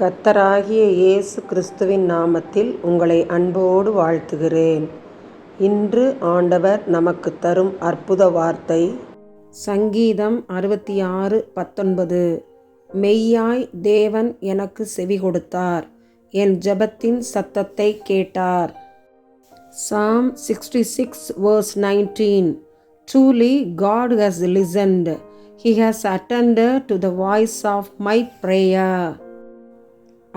கர்த்தராகிய இயேசு கிறிஸ்துவின் நாமத்தில் உங்களை அன்போடு வாழ்த்துகிறேன். இன்று ஆண்டவர் நமக்கு தரும் அற்புத வார்த்தை சங்கீதம் அறுபத்தி ஆறு பத்தொன்பது. மெய்யாய் தேவன் எனக்கு செவி கொடுத்தார் என் ஜெபத்தின் சத்தத்தை கேட்டார். Psalm sixty six verse nineteen truly God has listened he has attended to the voice of my prayer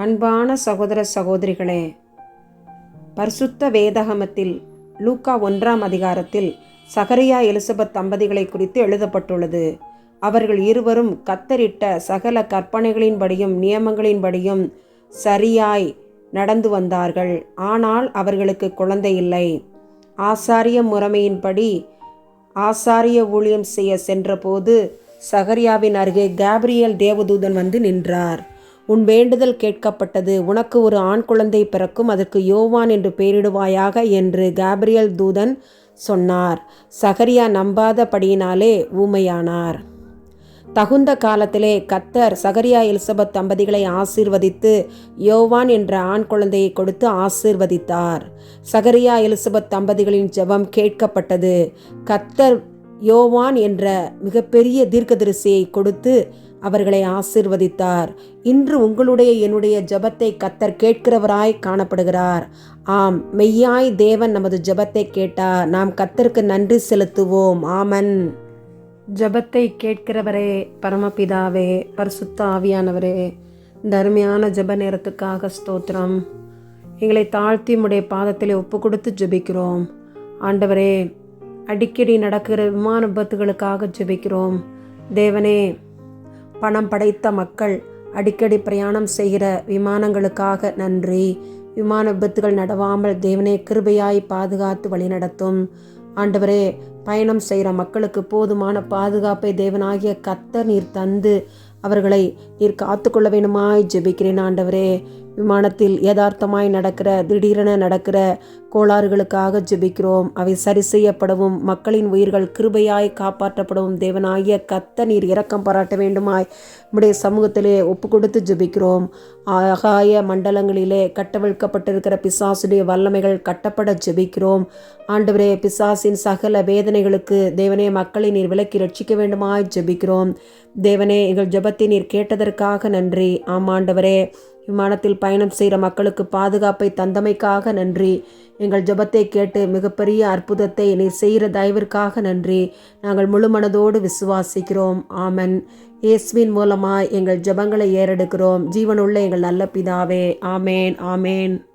அன்பான சகோதர சகோதரிகளே பரிசுத்த வேதகமத்தில் லூக்கா ஒன்றாம் அதிகாரத்தில் சகரியா எலிசபெத் தம்பதிகளை குறித்து எழுதப்பட்டுள்ளது. அவர்கள் இருவரும் கத்தரிட்ட சகல கற்பனைகளின்படியும் நியமங்களின்படியும் சரியாய் நடந்து வந்தார்கள். ஆனால் அவர்களுக்கு குழந்தை இல்லை. ஆசாரிய முறைமையின்படி ஆசாரிய ஊழியம் செய்ய சென்றபோது சகரியாவின் அருகே கேப்ரியல் தேவதூதன் வந்து நின்றார். உன் வேண்டுதல் கேட்கப்பட்டது. உனக்கு ஒரு ஆண் குழந்தை பிறக்கும் அதற்கு யோவான் என்று பெயரிடுவாயாக என்று கேப்ரியல் தூதன் சொன்னார். சகரியா நம்பாதபடியினாலே ஊமையானார். தகுந்த காலத்திலே கத்தர் சகரியா எலிசபெத் தம்பதிகளை ஆசீர்வதித்து யோவான் என்ற ஆண் குழந்தையை கொடுத்து ஆசீர்வதித்தார். சகரியா எலிசபெத் தம்பதிகளின் ஜெபம் கேட்கப்பட்டது. கத்தர் யோவான் என்ற மிகப்பெரிய தீர்க்கதரிசியை கொடுத்து அவர்களை ஆசிர்வதித்தார். இன்று உங்களுடைய என்னுடைய ஜெபத்தை கத்தர் கேட்கிறவராய் காணப்படுகிறார். ஆம் மெய்யாய் தேவன் நமது ஜபத்தை கேட்டார் நாம் கத்தருக்கு நன்றி செலுத்துவோம். ஆமன். ஜெபத்தை கேட்கிறவரே பரமபிதாவே பரிசுத்த ஆவியானவரே இந்த அருமையான ஜெப நேரத்துக்காக ஸ்தோத்திரம். எங்களை தாழ்த்தி உடைய பாதத்திலே ஒப்பு கொடுத்து ஜெபிக்கிறோம். ஆண்டவரே அடிக்கடி நடக்கிற விமான விபத்துகளுக்காக ஜெபிக்கிறோம். தேவனே பணம் படைத்த மக்கள் அடிக்கடி பிரயாணம் செய்கிற விமானங்களுக்காக நன்றி. விமான விபத்துகள் நடவாமல் தேவனே கிருபையாய் பாதுகாத்து வழிநடத்தும். ஆண்டவரே பயணம் செய்கிற மக்களுக்கு போதுமான பாதுகாப்பை தேவனாகிய கத்த நீர் தந்து அவர்களை நீர் காத்துக்கொள்ள வேணுமாய் ஜெபிக்கிறேன் ஆண்டவரே. விமானத்தில் யதார்த்தமாய் நடக்கிற திடீரென நடக்கிற கோளாறுகளுக்காக ஜெபிக்கிறோம். அவை சரி செய்யப்படவும் மக்களின் உயிர்கள் கிருபையாய் காப்பாற்றப்படவும் தேவனாகிய கத்த நீர் இரக்கம் பாராட்ட வேண்டுமாய் நம்முடைய சமூகத்திலே ஒப்பு கொடுத்து ஜெபிக்கிறோம். ஆகாய மண்டலங்களிலே கட்டவிழ்க்கப்பட்டிருக்கிற பிசாசுடைய வல்லமைகள் கட்டப்பட ஜெபிக்கிறோம். ஆண்டவரே பிசாசின் சகல வேதனைகளுக்கு தேவனே மக்களை நீர் விலக்கி ரட்சிக்க வேண்டுமாய் ஜெபிக்கிறோம். தேவனே எங்கள் ஜெபத்தை நீர் கேட்டதற்காக நன்றி. ஆமாண்டவரே. விமானத்தில் பயணம் செய்கிற மக்களுக்கு பாதுகாப்பை தந்தமைக்காக நன்றி. எங்கள் ஜெபத்தை கேட்டு மிகப்பெரிய அற்புதத்தை நீ செய்கிற தயவிற்காக நன்றி. நாங்கள் முழு மனதோடு விசுவாசிக்கிறோம். ஆமன். இயேசுவின் மூலமாக எங்கள் ஜெபங்களை ஏறெடுக்கிறோம். ஜீவனுள்ள எங்கள் நல்ல பிதாவே. ஆமேன். ஆமேன்.